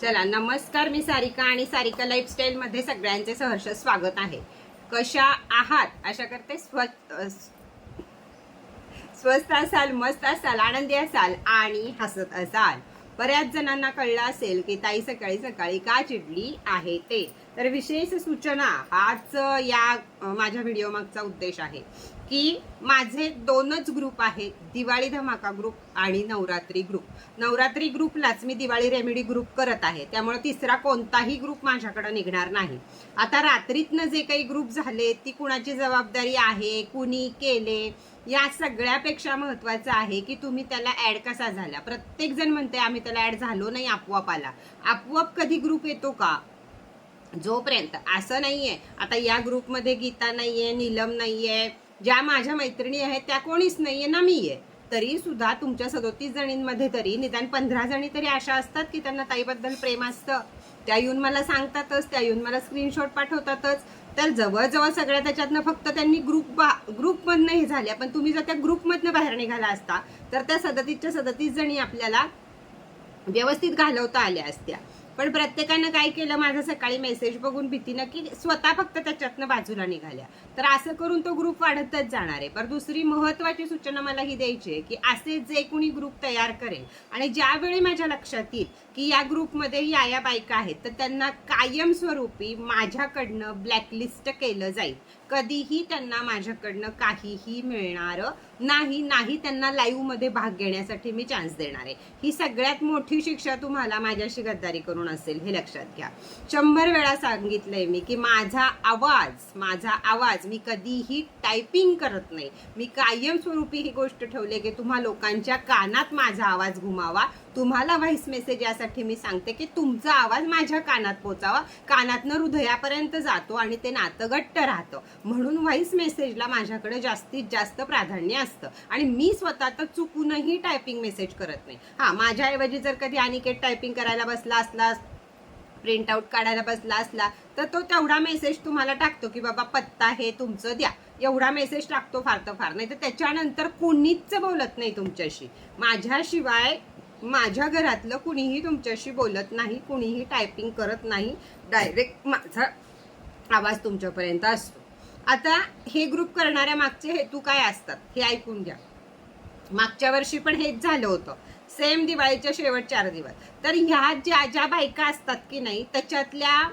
चला नमस्कार मी सारिका आणि सारिका लाईफस्टाईल मध्ये सगळ्यांचे सहर्ष स्वागत आहे. कशा आहात? अशा करते स्व स्वस्त असाल मस्त असाल आनंदी असाल आणि हसत असाल. बऱ्याच जणांना कळलं असेल की ताई सकाळी सकाळी का चिडली आहे ते. तर विशेष सूचना हाच या माझ्या व्हिडिओ मागचा उद्देश आहे. की माझे दोनच ग्रुप आहेत. दिवाळी धमाका ग्रुप आणि नवरात्री ग्रुप नवरात्री ग्रुपलाच मी दिवाळी रेमेडी ग्रुप करत आहे. त्यामुळे तिसरा कोणताही ग्रुप माझ्याकडे निघणार नाही. आता रात्रीतनं जे काही ग्रुप झाले ती कुणाची जबाबदारी आहे कुणी केले या सगळ्यापेक्षा महत्त्वाचं आहे की तुम्ही त्याला ॲड कसा झाला? प्रत्येकजण म्हणते आम्ही त्याला ॲड झालो नाही आपोआप आला. आपोआप कधी ग्रुप येतो का? जोपर्यंत. असं नाही आहे आता या ग्रुपमध्ये गीता नाही आहे नीलम नाही आहे ज्या माझ्या मैत्रिणी आहेत त्या कोणीच नाहीये ना मी आहे तरी सुद्धा तुमच्या सदोतीस जणींमध्ये तरी निदान पंधरा जणी तरी अशा असतात की त्यांना ताईबद्दल प्रेम असतं. त्या येऊन मला सांगतातच त्या येऊन मला स्क्रीनशॉट पाठवतातच. तर जवळजवळ सगळ्या त्याच्यातनं फक्त त्यांनी ग्रुप ग्रुपमधनं हे झाले. पण तुम्ही जर त्या ग्रुपमधनं बाहेर निघाला असता तर त्या सदतीसच्या सदतीस जणी आपल्याला व्यवस्थित घालवता आल्या असत्या. पण प्रत्येकानं काय केलं माझा सकाळी मेसेज बघून भीतीनं की स्वतः फक्त त्याच्यातनं बाजूला निघाल्या. तर असं करून तो ग्रुप वाढतच जाणार आहे. पण दुसरी महत्वाची सूचना मला ही द्यायची आहे की असे जे कोणी ग्रुप तयार करेल आणि ज्यावेळी माझ्या लक्षात येईल की या ग्रुपमध्ये या या बायका आहेत तर त्यांना कायमस्वरूपी माझ्याकडनं ब्लॅकलिस्ट केलं जाईल. कधीही त्यांना माझ्याकडनं काहीही मिळणार नाही नाही त्यांना लाईव्हमध्ये भाग घेण्यासाठी मी चान्स देणार आहे. ही सगळ्यात मोठी शिक्षा तुम्हाला माझ्याशी गद्दारी करून असेल हे लक्षात घ्या. शंभर वेळा सांगितलंय मी की माझा आवाज माझा आवाज मी कधीही टायपिंग करत नाही. मी कायमस्वरूपी ही गोष्ट ठेवली की तुम्हा लोकांच्या कानात माझा आवाज घुमावा. तुम्हाला व्हॉइस मेसेज यासाठी मी सांगते की तुमचा आवाज माझ्या कानात पोचावा. कानातनं हृदयापर्यंत जातो आणि ते नातं घट्ट राहतं. म्हणून व्हॉइस मेसेजला माझ्याकडे जास्तीत जास्त प्राधान्य असतं. आणि मी स्वतः तर चुकूनही टायपिंग मेसेज करत नाही. हां माझ्याऐवजी जर कधी अनिकेत टायपिंग करायला बसला असला प्रिंटआउट काढायला बसला असला तर तो तेवढा मेसेज तुम्हाला टाकतो की बाबा पत्ता हे तुमचं द्या. एवढा मेसेज टाकतो फार तर फार. नाही तर त्याच्यानंतर कुणीच बोलत नाही तुमच्याशी. माझ्याशिवाय माझ्या घरातलं कुणीही तुमच्याशी बोलत नाही कुणीही टायपिंग करत नाही. डायरेक्ट माझा आवाज तुमच्यापर्यंत असतो. आता हे ग्रुप करणाऱ्या मागचे हेतू काय असतात हे ऐकून घ्या. मागच्या वर्षी पण हेच झालं होतं. सेम दिवाळीच्या शेवट चार दिवस. तर ह्या ज्या ज्या बायका असतात की नाही त्याच्यातल्या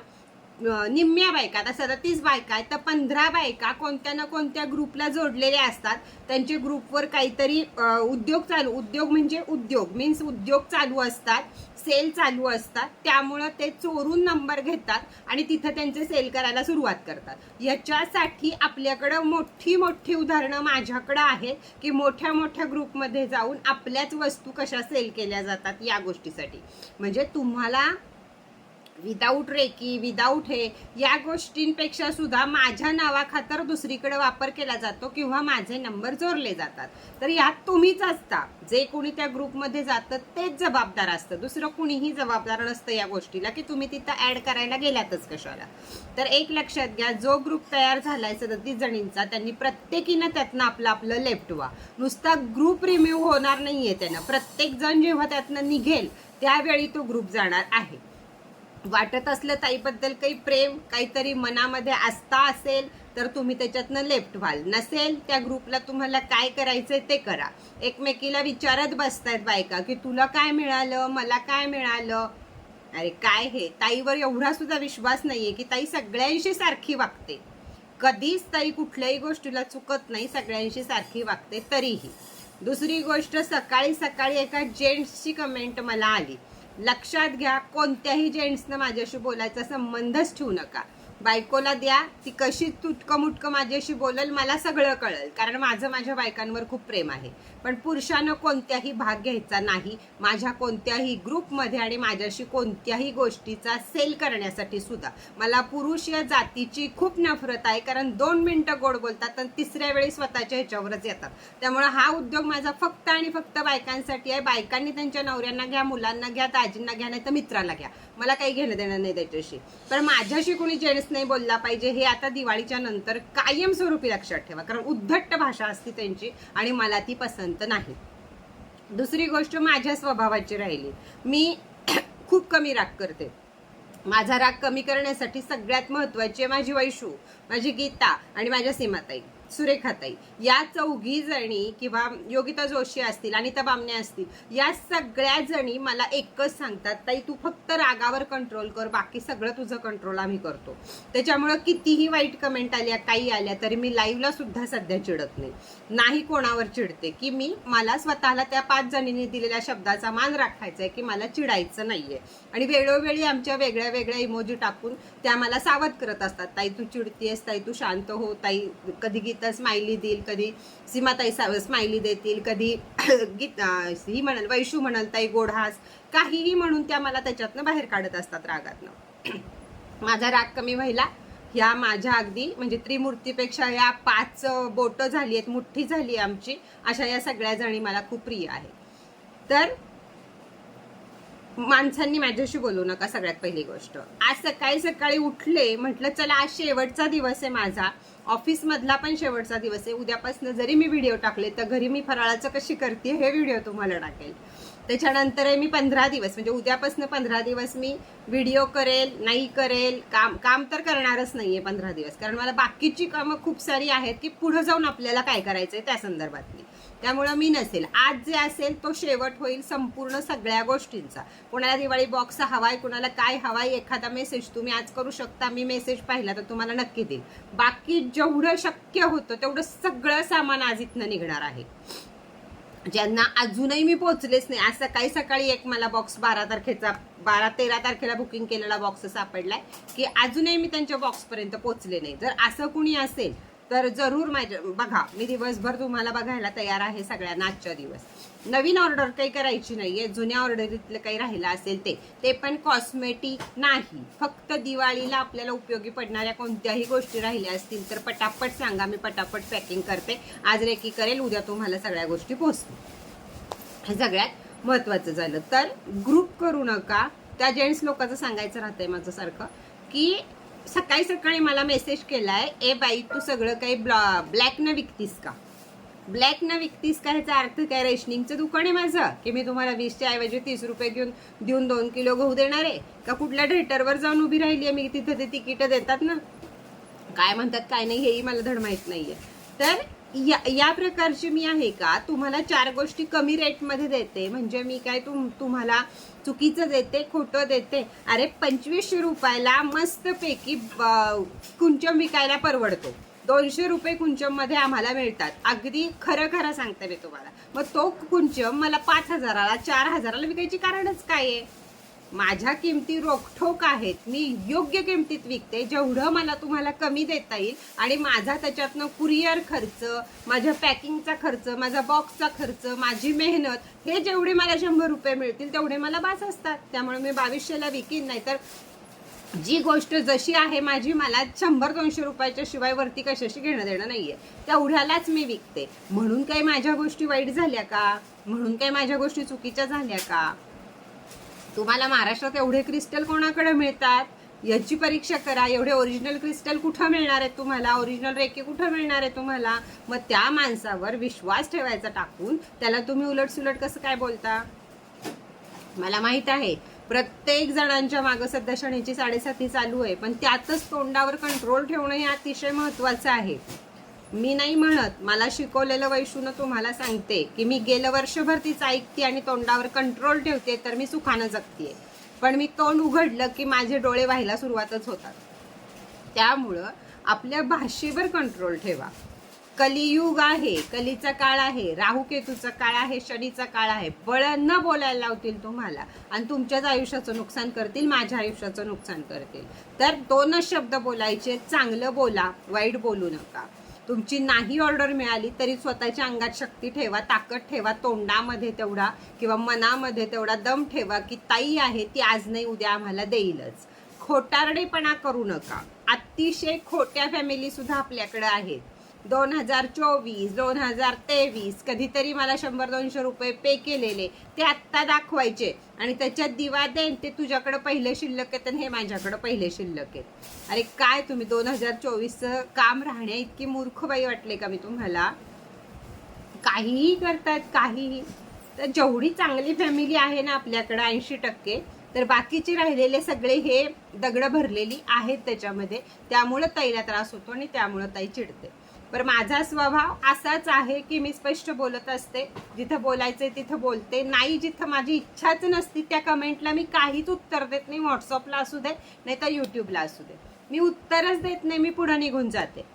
निम्म्या बायका आता सदतीस बायका आहेत तर पंधरा बायका कोणत्या ना कोणत्या ग्रुपला जोडलेल्या असतात त्यांचे ग्रुपवर काहीतरी उद्योग चालू उद्योग म्हणजे उद्योग मीन्स उद्योग चालू असतात सेल चालू असतात त्यामुळं ते चोरून नंबर घेतात आणि तिथं त्यांचे सेल करायला सुरुवात करतात. याच्यासाठी आपल्याकडं मोठी मोठी उदाहरणं माझ्याकडं आहेत की मोठ्या मोठ्या ग्रुपमध्ये जाऊन आपल्याच वस्तू कशा सेल केल्या जातात या गोष्टीसाठी. म्हणजे तुम्हाला विदाऊट रेकी विदाऊट हे या गोष्टींपेक्षा सुद्धा माझ्या नावाखातर दुसरीकडे वापर केला जातो किंवा माझे नंबर जोरले जातात. तर यात तुम्हीच असता. जे कोणी त्या ग्रुपमध्ये जातं तेच जबाबदार असतं. दुसरं कुणीही जबाबदार नसतं या गोष्टीला की तुम्ही तिथं ॲड करायला गेल्यातच कशाला. तर एक लक्षात घ्या जो ग्रुप तयार झालाय सदतीस जणींचा त्यांनी प्रत्येकीनं त्यातनं आपलं आपलं लेफ्टवा नुसता ग्रुप रिम्यूव्ह होणार नाही आहे त्यानं. प्रत्येक जण जेव्हा त्यातनं निघेल त्यावेळी तो ग्रुप जाणार आहे. वाटत असलं ताईबद्दल काही प्रेम काहीतरी मनामध्ये आस्था असेल तर तुम्ही त्याच्यातनं लेफ्ट व्हाल. नसेल त्या ग्रुपला तुम्हाला काय करायचंय ते करा. एकमेकीला विचारत बसतायत बायका की तुला काय मिळालं? मला काय मिळालं? अरे काय हे? ताईवर एवढा सुद्धा विश्वास नाहीये की ताई सगळ्यांशी सारखी वागते. कधीच ताई कुठल्याही गोष्टीला चुकत नाही सगळ्यांशी सारखी वागते तरीही. दुसरी गोष्ट सकाळी सकाळी एका जेंट्सची कमेंट मला आली. लक्षात घ्या कोणत्याही जेंट्सनं माझ्याशी बोलायचा संबंधच ठेवू नका. बायकोला द्या ती कशी तुटकं मुटकं माझ्याशी बोलल मला सगळं कळेल. कारण माझं माझ्या बायकांवर खूप प्रेम आहे. पण पुरुषानं कोणत्याही भाग घ्यायचा नाही. माझ्या कोणत्याही ग्रुपमध्ये आणि माझ्याशी कोणत्याही गोष्टीचा सेल करण्यासाठी सुद्धा. मला पुरुष या जातीची खूप नफरत आहे कारण दोन मिनटं गोड बोलतात आणि तिसऱ्या वेळी स्वतःच्या ह्याच्यावरच येतात. त्यामुळे हा उद्योग माझा फक्त आणि फक्त बायकांसाठी आहे. बायकांनी त्यांच्या नवऱ्यांना घ्या मुलांना घ्या दाजींना घ्या नाही तर मित्राला घ्या. मला काही घेणं देणं नाही त्याच्याशी. पण माझ्याशी कोणी जेंट्स नाही बोलला पाहिजे हे आता दिवाळीच्या नंतर कायमस्वरूपी लक्षात ठेवा. कारण उद्धट्ट भाषा असते त्यांची आणि मला ती पसंत नाही. दुसरी गोष्ट माझ्या स्वभावाची राहिली. मी खूप कमी राग करते. माझा राग कमी करण्यासाठी सगळ्यात महत्वाची आहे माझी वैशू माझी गीता आणि माझ्या सीमाताई. सुरेखाताई. या चौघी जणी किंवा योगिता जोशी असतील अनिता बामणे असतील या सगळ्या जणी मला एकच सांगतात ताई तू फक्त रागावर कंट्रोल कर बाकी सगळं तुझं कंट्रोल आम्ही करतो. त्याच्यामुळं कितीही वाईट कमेंट आल्या काही आल्या तरी मी लाईव्हला सुद्धा सध्या चिडत नाही. नाही कोणावर चिडते की मी मला स्वतःला त्या पाच जणींनी दिलेल्या शब्दाचा मान राखायचा आहे की मला चिडायचं नाहीये. आणि वेळोवेळी आमच्या वेगळ्या वेगळ्या इमोजी टाकून त्या मला सावध करत असतात. ताई तू चिडतीयस ताई तू शांत हो ताई कधी गीत स्माइली देईल कधी सीमाताई स्माइली देतील कधी गीत ही म्हणाल वैशू म्हणाल ताई गोढास काहीही म्हणून त्या मला त्याच्यातनं बाहेर काढत असतात रागातनं. माझा राग कमी व्हायला ह्या माझ्या अगदी म्हणजे त्रिमूर्तीपेक्षा या पाच बोट झाली आहेत मुठ्ठी झाली आमची अशा या सगळ्या जणी मला खूप प्रिय आहे तर माणसांनी माझ्याशी बोलू नका सगळ्यात पहिली गोष्ट. आज सकाळी सकाळी उठले म्हटलं चला आज शेवटचा दिवस आहे माझा. ऑफिसमधला पण शेवटचा दिवस आहे. उद्यापासून जरी मी व्हिडिओ टाकले तर घरी मी फराळाचं कशी करते हे व्हिडिओ तुम्हाला टाकेल. त्याच्यानंतर आहे मी पंधरा दिवस म्हणजे उद्यापासून पंधरा दिवस मी व्हिडिओ करेल नाही करेल काम काम तर करणारच नाही आहे पंधरा दिवस. कारण मला बाकीची कामं खूप सारी आहेत की पुढं जाऊन आपल्याला काय करायचं आहे त्या संदर्भातली. त्यामुळं मी नसेल. आज जे असेल तो शेवट होईल संपूर्ण सगळ्या गोष्टींचा. कोणाला दिवाळी बॉक्स हवाय कुणाला काय हवाय एखादा मेसेज तुम्ही आज करू शकता मी मेसेज पाहिला तर तुम्हाला नक्की देईल. बाकी जेवढं शक्य होतं तेवढं सगळं सामान आज इथनं निघणार आहे. ज्यांना अजूनही मी पोहोचलेच नाही. आज सकाळी सकाळी एक मला बॉक्स बारा तारखेचा बारा तेरा तारखेला बुकिंग केलेला बॉक्स सापडलाय की अजूनही मी त्यांच्या बॉक्सपर्यंत पोचले पोहोचले नाही. जर असं कुणी असेल तर जरूर माझ्या बघा मी दिवसभर तुम्हाला बघायला तयार आहे सगळ्यांना आजच्या दिवस. नवीन ऑर्डर काही करायची नाहीये जुन्या ऑर्डरीतलं काही राहिलं असेल ते. ते पण कॉस्मेटिक नाही. फक्त दिवाळीला आपल्याला उपयोगी पडणाऱ्या कोणत्याही गोष्टी राहिल्या असतील तर पटापट सांगा मी पटापट पॅकिंग करते. आज रेकी करेल उद्या तुम्हाला सगळ्या गोष्टी पोहोचतील हे सगळ्यात महत्वाचं झालं. तर ग्रुप करू नका. त्या जेंट्स लोकांचं सांगायचं राहतंय माझं सारखं की सकाळी सकाळी मला मेसेज केलाय ए बाई तू सगळं काही ब्लॅक न विकतीस का? ब्लॅक न विकतीस का ह्याचा अर्थ काय? रेशनिंगचं दुकान आहे माझं की मी तुम्हाला वीसच्या ऐवजी तीस रुपये घेऊन देऊन दोन किलो गहू देणार आहे? का कुठल्या थिएटरवर जाऊन उभी राहिली आहे? मी तिथं ते तिकीट देतात ना? काय म्हणतात काय नाही हेही मला धड माहीत नाहीये. तर या या प्रकारची मी आहे का? तुम्हाला चार गोष्टी कमी रेटमध्ये देते. म्हणजे मी काय तुम तुम्हाला चुकीचं देते खोटं देते. अरे पंचवीसशे रुपयाला मस्तपैकी कुंचम विकायला परवडतो. दोनशे रुपये कुंचममध्ये आम्हाला मिळतात. अगदी खरं खरं सांगते मी तुम्हाला. मग तो कुंचम मला पाच हजाराला चार हजाराला विकायची कारणच काय आहे? माझ्या किमती रोखठोक आहेत मी योग्य किमतीत विकते जेवढं मला तुम्हाला कमी देता येईल आणि माझा त्याच्यातनं कुरिअर खर्च माझ्या पॅकिंगचा खर्च माझा बॉक्सचा खर्च माझी मेहनत हे जेवढे मला शंभर रुपये मिळतील तेवढे मला बास असतात. त्यामुळे मी बावीसशेला विकीन नाहीतर जी गोष्ट जशी आहे माझी मला शंभर दोनशे रुपयाच्या शिवाय वरती कशाशी घेणं देणं नाहीये. तेवढ्यालाच मी विकते. म्हणून काही माझ्या गोष्टी वाईट झाल्या का? म्हणून काही माझ्या गोष्टी चुकीच्या झाल्या का? तुम्हाला महाराष्ट्रात एवढे क्रिस्टल कोणाकडे मिळतात? याची परीक्षा करा. एवढे ओरिजिनल क्रिस्टल कुठं मिळणार आहे तुम्हाला? ओरिजिनल रेके कुठं मिळणार आहे तुम्हाला? मग त्या माणसावर विश्वास ठेवायचा टाकून त्याला तुम्ही उलट सुलट कसं काय बोलता? मला माहीत आहे. प्रत्येक जणांच्या मागं सध्या शनीची साडेसाती चालू आहे. पण त्यातच तोंडावर कंट्रोल ठेवणं हे अतिशय महत्वाचं आहे. मी नाही म्हणत. मला शिकवलेलं वैशूनं तुम्हाला सांगते की मी गेलं वर्षभर तीच ऐकते आणि तोंडावर कंट्रोल ठेवते तर मी सुखानं जगते पण मी तोंड उघडलं की माझे डोळे व्हायला सुरुवातच होतात. त्यामुळं आपल्या भाषेवर कंट्रोल ठेवा. कलियुग आहे कलीचा काळ आहे राहू केतूचा काळ आहे शनीचा काळ आहे. बळ न बोलायला लावतील तुम्हाला आणि तुमच्याच आयुष्याचं नुकसान करतील माझ्या आयुष्याचं नुकसान करतील. तर दोनच शब्द बोलायचे. चांगलं बोला वाईट बोलू नका. तुमची नाही ऑर्डर मिळाली तरी स्वतःच्या अंगात शक्ती ठेवा ताकद ठेवा तोंडामध्ये तेवढा किंवा मनामध्ये तेवढा दम ठेवा की ताई आहे ती आज नाही उद्या आम्हाला देईलच. खोटारडेपणा करू नका. अतिशय खोट्या फॅमिली सुद्धा आपल्याकडे आहेत. दोन हजार चोवीस दोन हजार तेवीस कधीतरी मला शंभर दोनशे रुपये पे केलेले. ते आत्ता दाखवायचे. आणि त्याच्यात दिवा देईन ते तुझ्याकडं पहिले शिल्लक आहेत आणि हे माझ्याकडं पहिले शिल्लक आहेत. अरे काय तुम्ही दोन हजार चोवीसचं काम राहण्या इतकी मूर्खबाई वाटले का मी तुम्हाला? काहीही करतायत काहीही. तर जेवढी चांगली फॅमिली आहे ना आपल्याकडं ऐंशी टक्के तर बाकीचे राहिलेले सगळे हे दगडं भरलेली आहेत त्याच्यामध्ये. त्यामुळं ताईला त्रास होतो आणि त्यामुळं ताई चिडते. बरं माझा स्वभाव असाच आहे की मी स्पष्ट बोलत असते. जिथं बोलायचे तिथं बोलते. नाही जिथं माझी इच्छाच नसती त्या कमेंटला मी काहीच उत्तर देत नाही. व्हॉट्सअपला असू दे नाही तर यूट्यूबला असू दे मी उत्तरच देत नाही मी पुढं निघून जाते.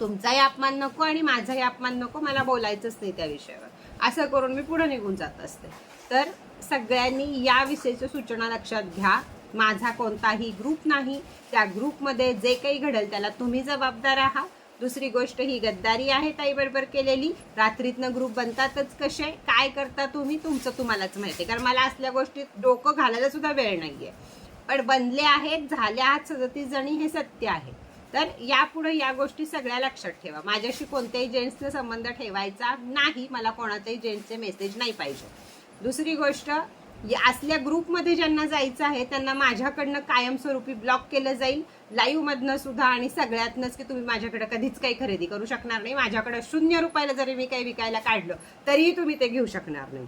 तुमचाही अपमान नको आणि माझाही अपमान नको. मला बोलायचंच नाही त्या विषयावर. असं करून मी पुढं निघून जात असते. तर सगळ्यांनी या विषयीच्या सूचना लक्षात घ्या. माझा कोणताही ग्रुप नाही. त्या ग्रुपमध्ये जे काही घडेल त्याला तुम्ही जबाबदार आहात. दुसरी गोष्ट ही गद्दारी आहे ताई बरोबर केलेली. रात्रीतनं ग्रुप बनतातच कसे? काय करता तुम्ही? तुमचं तुम्हालाच माहिती कारण मला असल्या गोष्टीत डोकं घालायला सुद्धा वेळ आहे पण बनले आहेत झाल्या आहात सदतीस जणी हे सत्य आहे. तर यापुढे या गोष्टी सगळ्या लक्षात ठेवा. माझ्याशी कोणत्याही जेंट्सने संबंध ठेवायचा नाही. मला कोणाच्याही जेंट्सचे मेसेज नाही पाहिजे. दुसरी गोष्ट असल्या ग्रुपमध्ये ज्यांना जायचं आहे त्यांना माझ्याकडनं कायमस्वरूपी ब्लॉक केलं जाईल. लाईव्हमधनं सुद्धा आणि सगळ्यातनंच की तुम्ही माझ्याकडे कधीच काही खरेदी करू शकणार नाही. माझ्याकडे शून्य रुपयाला जरी मी काही विकायला काढलं तरीही तुम्ही ते घेऊ शकणार नाही.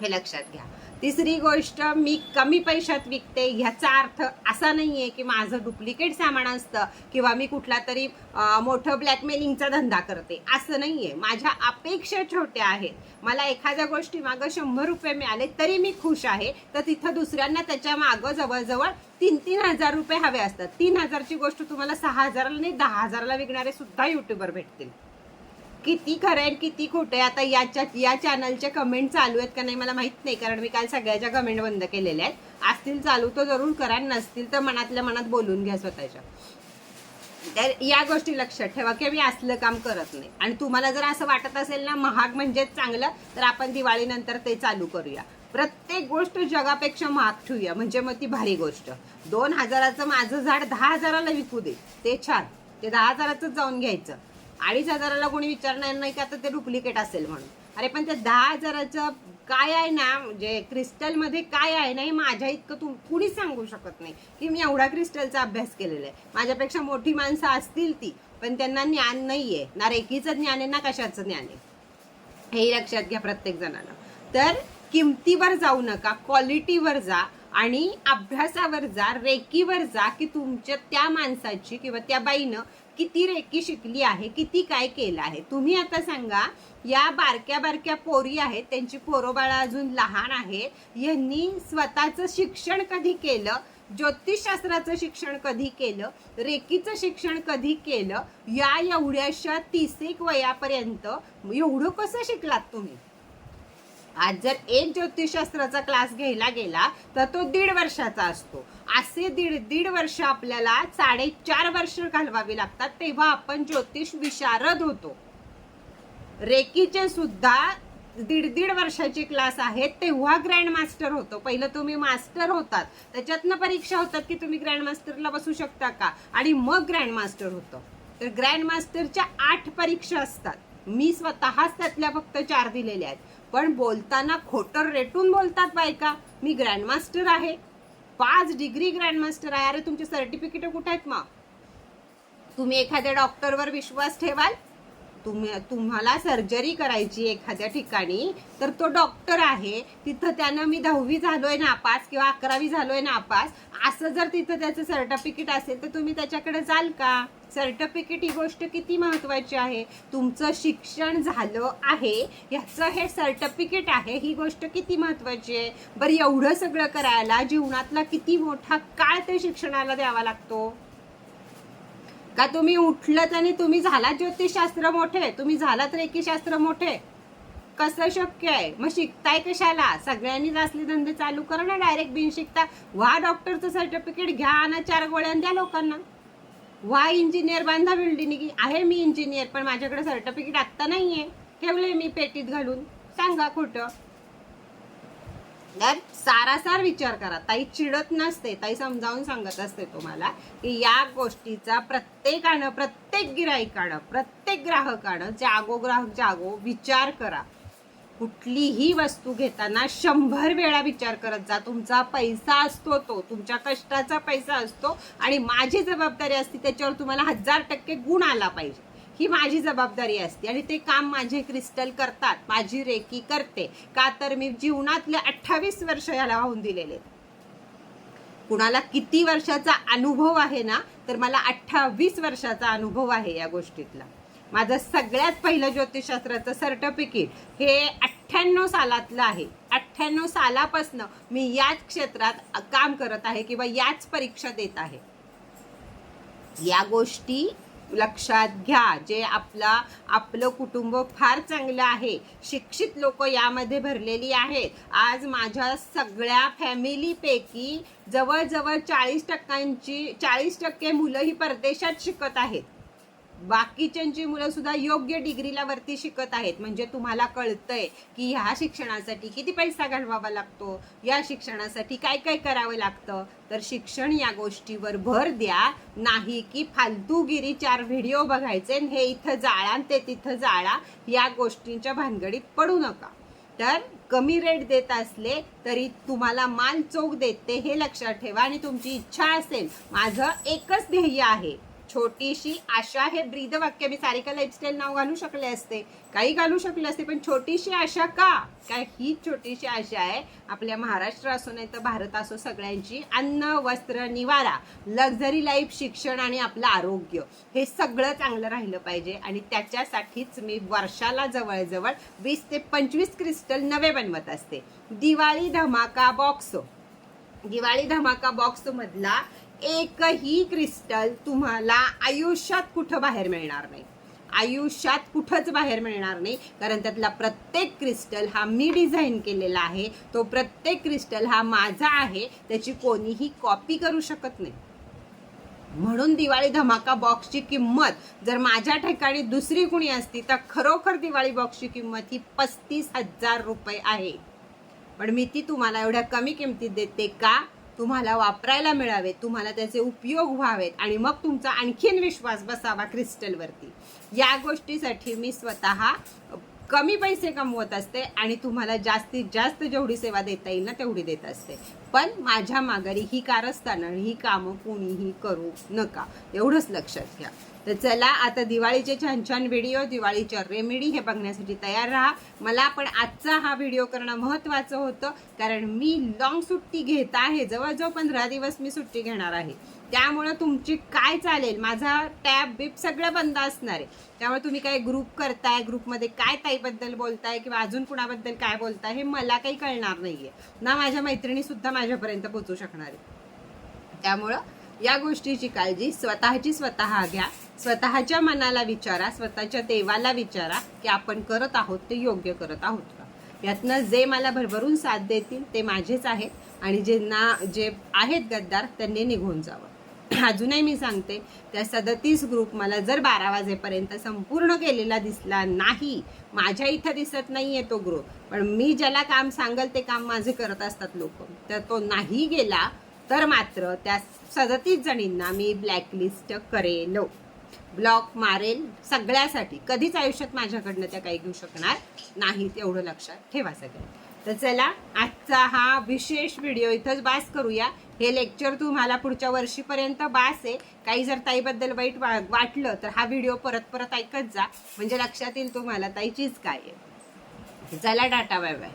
हे लक्षात घ्या. तिसरी गोष्ट मी कमी पैशात विकते ह्याचा अर्थ असा नाही आहे की माझं डुप्लिकेट सामान असतं किंवा मी कुठला तरी मोठं ब्लॅकमेलिंगचा धंदा करते. असं नाही आहे माझ्या अपेक्षा छोट्या आहेत. मला एखाद्या गोष्टी मागं शंभर रुपये मिळाले तरी मी खुश आहे. तर तिथं दुसऱ्यांना त्याच्या मागं जवळजवळ तीन तीन हजार रुपये हवे असतात. तीन हजारची गोष्ट तुम्हाला सहा हजाराला नाही दहा हजाराला विकणारे सुद्धा युट्यूबर भेटतील. किती खरं आहे किती खोटं आहे. आता याच्या या चॅनलचे कमेंट चालू आहेत का नाही मला माहीत नाही कारण मी काल सगळ्याच्या कमेंट बंद केलेल्या आहेत. असतील चालू तर जरूर करा नसतील तर मनातल्या मनात बोलून घ्या स्वतःच्या. तर या गोष्टी लक्षात ठेवा की मी असलं काम करत नाही. आणि तुम्हाला जर असं वाटत असेल ना महाग म्हणजेच चांगलं तर आपण दिवाळीनंतर ते चालू करूया. प्रत्येक गोष्ट जगापेक्षा महाग ठेवूया म्हणजे मग ती भारी गोष्ट. दोन हजाराचं माझं झाड दहा हजाराला विकू दे. ते छान. ते दहा हजाराचं जाऊन घ्यायचं. अडीच हजाराला कोणी विचारणार नाही का आता ते डुप्लिकेट असेल म्हणून. अरे पण त्या दहा हजाराचं काय आहे ना म्हणजे क्रिस्टलमध्ये काय आहे ना हे माझ्या इतकं तू कुणीच सांगू शकत नाही. की मी एवढा क्रिस्टलचा अभ्यास केलेला आहे. माझ्यापेक्षा मोठी माणसं असतील ती पण त्यांना ज्ञान नाहीये. ना रेखीचं ज्ञान आहे ना कशाचं ज्ञान आहे. हेही लक्षात घ्या प्रत्येक जणांना तर किमतीवर जाऊ नका क्वालिटीवर जा आणि अभ्यासावर जा रेकीवर जा की तुमच्या त्या माणसाची किंवा त्या बाईनं किती रेकी शिकली आहे किती काय केलं आहे? तुम्ही आता सांगा या बारक्या बारक्या पोरी आहेत त्यांची पोरोबाळा अजून लहान आहेत यांनी स्वतःचं शिक्षण कधी केलं? ज्योतिषशास्त्राचं शिक्षण कधी केलं? रेकीचं शिक्षण कधी केलं? या एवढ्याशा तीसेक वयापर्यंत एवढं कसं शिकलात तुम्ही? आज जर एक ज्योतिषशास्त्राचा क्लास घ्यायला गेला तर तो दीड वर्षाचा असतो. असे दीड दीड वर्ष आपल्याला साडेचार वर्ष घालवावी लागतात तेव्हा आपण ज्योतिष विशारद होतो. रेकीचे सुद्धा दीड दीड वर्षाचे क्लास आहेत तेव्हा ग्रँड मास्टर होतो. पहिलं तुम्ही मास्टर होतात. त्याच्यातनं परीक्षा होतात की तुम्ही ग्रँड मास्टरला बसू शकता का? आणि मग ग्रँड मास्टर होतं. तर ग्रँड मास्टरच्या आठ परीक्षा असतात. मी स्वतःच त्यातल्या फक्त चार दिलेल्या आहेत. पण बोलताना खोटर रेटून बोलतात बायका. मी ग्रँडमास्टर आहे. पाच डिग्री ग्रँडमास्टर आहे. अरे तुमचे सर्टिफिकेट कुठे आहेत मग? तुम्ही एखाद्या डॉक्टरवर विश्वास ठेवाल? तुम्ही तुम्हाला सर्जरी करायची एखाद्या ठिकाणी तर तो डॉक्टर आहे तिथं त्यानं मी दहावी झालोय नापास किंवा अकरावी झालोय नापास असं जर तिथं त्याचं सर्टिफिकेट असेल तर तुम्ही त्याच्याकडे जाल का? सर्टिफिकेट ही गोष्ट किती महत्वाची आहे? तुमचं शिक्षण झालं आहे याचं हे सर्टिफिकेट आहे ही गोष्ट किती महत्वाची आहे? बरं एवढं सगळं करायला जीवनातला किती मोठा काळ ते शिक्षणाला द्यावा लागतो? का तुम्ही उठलत आणि तुम्ही झाला ज्योतिषशास्त्र मोठे? तुम्ही झालात रेकीशास्त्र मोठे. कसं शक्य आहे? मग शिकताय कशाला? सगळ्यांनीच असले धंदे चालू करा ना डायरेक्ट बिन शिकता. व्हा डॉक्टरचं सर्टिफिकेट घ्या आणि चार गोळ्या द्या लोकांना. व्हा इंजिनियर बांधा बिल्डिंग आहे मी इंजिनियर पण माझ्याकडे सर्टिफिकेट आत्ता नाही आहे ठेवलंय मी पेटीत घालून. सांगा खोटं. सारासार विचार करा. ताई चिडत नसते. ताई समजावून सांगत असते तुम्हाला की या गोष्टीचा प्रत्येकानं प्रत्येक गिराईकानं प्रत्येक ग्राहकानं जागो ग्राहक जागो विचार करा. कुठलीही वस्तू घेताना शंभर वेळा विचार करत जा. तुमचा पैसा असतो तो. तुमच्या कष्टाचा पैसा असतो आणि माझी जबाबदारी असते त्याच्यावर तुम्हाला हजार टक्के गुण आला पाहिजे. ही माझी जबाबदारी असते आणि ते काम माझे क्रिस्टल करतात माझी रेकी करते. का तर मी जीवनातले अठ्ठावीस वर्ष याला वाहून दिलेले आहेत. कुणाला किती वर्षाचा अनुभव आहे ना तर मला अठ्ठावीस वर्षाचा अनुभव आहे या गोष्टीतला. माझं सगळ्यात पहिलं ज्योतिषशास्त्राचं सर्टिफिकेट हे अठ्ठ्याण्णव सालातलं आहे. अठ्ठ्याण्णव सालापासनं मी याच क्षेत्रात काम करत आहे किंवा याच परीक्षा देत आहे. या गोष्टी लक्षात घ्या जे आपला आपलं कुटुंब फार चांगलं आहे. शिक्षित लोक यामध्ये भरलेली आहेत. आज माझ्या सगळ्या फॅमिलीपैकी जवळजवळ चाळीस टक्क्यांची चाळीस टक्के मुलं ही परदेशात शिकत आहेत. बाकीच्यांची मुलं सुद्धा योग्य डिग्रीला वरती शिकत आहेत. म्हणजे तुम्हाला कळतंय की ह्या शिक्षणासाठी किती पैसा घालवावा लागतो? या शिक्षणासाठी काय काय करावं लागतं? तर शिक्षण या गोष्टीवर भर द्या. नाही की फालतूगिरी चार व्हिडिओ बघायचे हे इथं जाळा ते तिथं जाळा. या गोष्टींच्या भानगडीत पडू नका. तर कमी रेट देत असले तरी तुम्हाला माल चोख देते हे लक्षात ठेवा आणि तुमची इच्छा असेल. माझं एकच ध्येय आहे. छोटीशी आशा हे ब्रीद वाक्य मी सारिका लाईफस्टाईल नाव घालू शकले असते. काही घालू शकले असते पण छोटीशी आशा का? काय ही छोटीशी आशा आहे. आपल्या महाराष्ट्र असो नाही तर भारत असो सगळ्यांची अन्न वस्त्र निवारा लक्झरी लाईफ शिक्षण आणि आपलं आरोग्य हे सगळं चांगलं राहिलं पाहिजे. आणि त्याच्यासाठीच मी वर्षाला जवळजवळ वीस ते पंचवीस क्रिस्टल नवे बनवत असते. दिवाळी धमाका बॉक्स दिवाळी धमाका बॉक्स मधला एकही क्रिस्टल तुम्हाला आयुष्यात कुठं बाहेर मिळणार नाही. आयुष्यात कुठंच बाहेर मिळणार नाही. कारण त्यातला प्रत्येक क्रिस्टल हा मी डिझाईन केलेला आहे. तो प्रत्येक क्रिस्टल हा माझा आहे. त्याची कोणीही कॉपी करू शकत नाही. म्हणून दिवाळी धमाका बॉक्सची किंमत जर माझ्या ठिकाणी दुसरी कुणी असती तर खरोखर दिवाळी बॉक्सची किंमत ही पस्तीस हजार रुपये आहे. पण मी ती तुम्हाला एवढ्या कमी किमतीत देते का? तुम्हाला वापरायला मिळावे तुम्हाला त्याचे उपयोग व्हावेत आणि मग तुमचा आणखीन विश्वास बसावा क्रिस्टलवरती या गोष्टीसाठी मी स्वतः कमी पैसे कमवत असते आणि तुम्हाला जास्तीत जास्त जेवढी सेवा देता येईल ना तेवढी देत असते. पण माझ्या माघारी ही कारस्थानं असताना ही कामं कोणीही करू नका. एवढंच लक्षात घ्या. तर चला आता दिवाळीचे छान छान व्हिडिओ दिवाळीच्या रेमेडी हे बघण्यासाठी तयार राहा. मला पण आजचा हा व्हिडिओ करणं महत्त्वाचं होतं कारण मी लॉंग सुट्टी घेत आहे. जवळजवळ पंधरा दिवस मी सुट्टी घेणार आहे. त्यामुळं तुमची काय चालेल? माझा टॅब बिप सगळं बंद असणार आहे. त्यामुळे तुम्ही काय ग्रुप करताय? ग्रुपमध्ये काय ताईबद्दल बोलताय? किंवा अजून कुणाबद्दल काय बोलताय? हे मला काही कळणार नाही आहे ना माझ्या मैत्रिणीसुद्धा माझ्यापर्यंत पोचू शकणार आहे त्यामुळं या गोष्टीची काळजी स्वतःची स्वतः घ्या. स्वतःच्या मनाला विचारा स्वतःच्या देवाला विचारा की आपण करत आहोत ते योग्य करत आहोत का? यातनं जे मला भरभरून साथ देतील ते माझेच आहेत आणि जे ना जे आहेत गद्दार त्यांनी निघून जावं. अजूनही मी सांगते त्या सदतीस ग्रुप मला जर बारा वाजेपर्यंत संपूर्ण केलेला दिसला नाही माझ्या इथं दिसत नाही आहे तो ग्रुप पण मी ज्याला काम सांगल ते काम माझे करत असतात लोक. तर तो नाही गेला तर मात्र त्या सदतीस जणींना मी ब्लॅकलिस्ट करेल. ब्लॉक मारेल सगळ्यासाठी. कधीच आयुष्यात माझ्याकडनं त्या काही घेऊ शकणार नाहीत एवढं लक्षात ठेवा सगळं. तर चला आजचा हा विशेष व्हिडिओ इथंच बास करूया. हे लेक्चर तुम्हाला पुढच्या वर्षीपर्यंत बास आहे. काही जर ताईबद्दल वाईट वा- वाटलं तर हा व्हिडिओ परत परत ऐकत जा. म्हणजे लक्षात येईल तुम्हाला ताईचीच काय आहे. चला डाटा बाय बाय.